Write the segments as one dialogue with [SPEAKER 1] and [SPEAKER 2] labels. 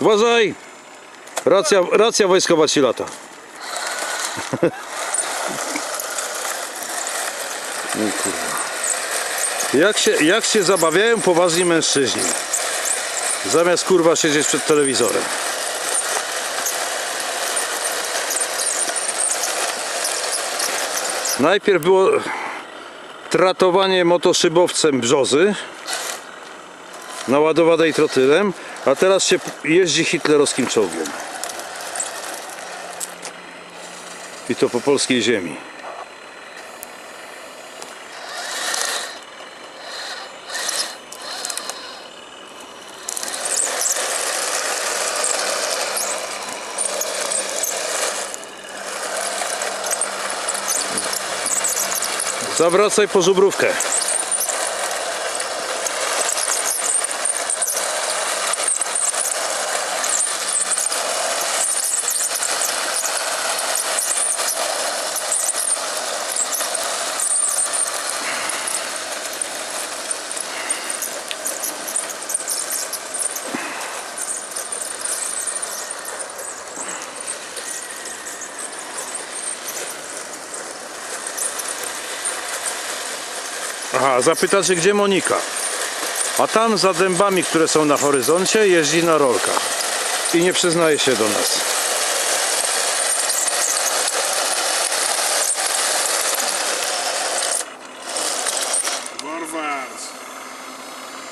[SPEAKER 1] Uważaj! Racja, racja wojskowa ci lata. No. Jak się, jak się zabawiają poważni mężczyźni? Zamiast kurwa siedzieć przed telewizorem. Najpierw było tratowanie motoszybowcem brzozy naładowanej trotylem, a teraz się jeździ hitlerowskim czołgiem. I to po polskiej ziemi. Zawracaj po żubrówkę. Aha, zapytacie gdzie Monika? A tam za dębami, które są na horyzoncie, jeździ na rolkach. I nie przyznaje się do nas.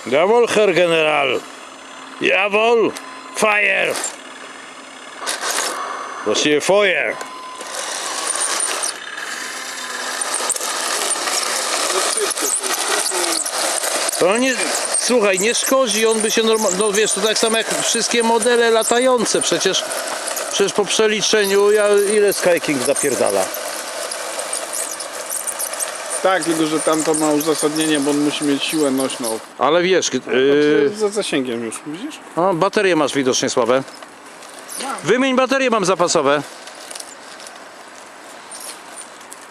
[SPEAKER 1] Jawohl, Herr General. Jawohl, Fire. Właściwie Feuer. To nie, słuchaj, nie szkodzi, on by się normalnie, no wiesz, to tak samo jak wszystkie modele latające, przecież, przecież po przeliczeniu, ja, ile Skyking zapierdala?
[SPEAKER 2] Tak, tylko że tam to ma uzasadnienie, bo on musi mieć siłę nośną.
[SPEAKER 1] Ale wiesz, yy,
[SPEAKER 2] Za zasięgiem już, widzisz?
[SPEAKER 1] o, baterie masz widocznie słabe. Wymień baterie mam zapasowe.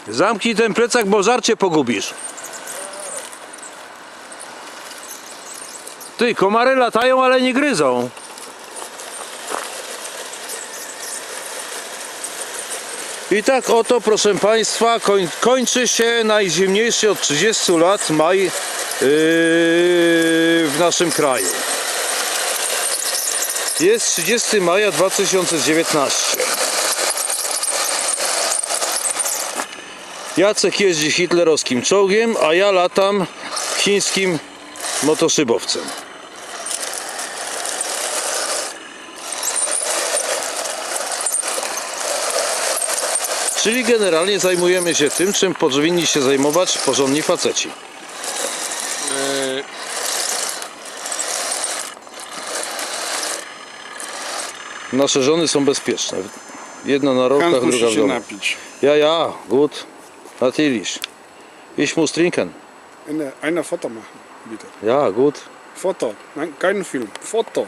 [SPEAKER 1] Zamknij ten plecak, bo żarcie pogubisz. Ty, komary latają, ale nie gryzą. I tak oto, proszę Państwa, koń, kończy się najzimniejszy od 30 lat maj yy, w naszym kraju. Jest 30 maja 2019. Jacek jeździ hitlerowskim czołgiem, a ja latam chińskim motoszybowcem. Czyli generalnie zajmujemy się tym, czym powinni się zajmować porządni faceci.
[SPEAKER 2] Eee,
[SPEAKER 1] Nasze żony są bezpieczne. Jedna na rokach,
[SPEAKER 2] Hans
[SPEAKER 1] druga w
[SPEAKER 2] się
[SPEAKER 1] domu.
[SPEAKER 2] napić.
[SPEAKER 1] Ja, ja, gut. Natürlich. Ich muss trinken.
[SPEAKER 2] Eine, eine Foto machen, bitte.
[SPEAKER 1] Ja, gut.
[SPEAKER 2] Foto. Nein, kein Film. Foto.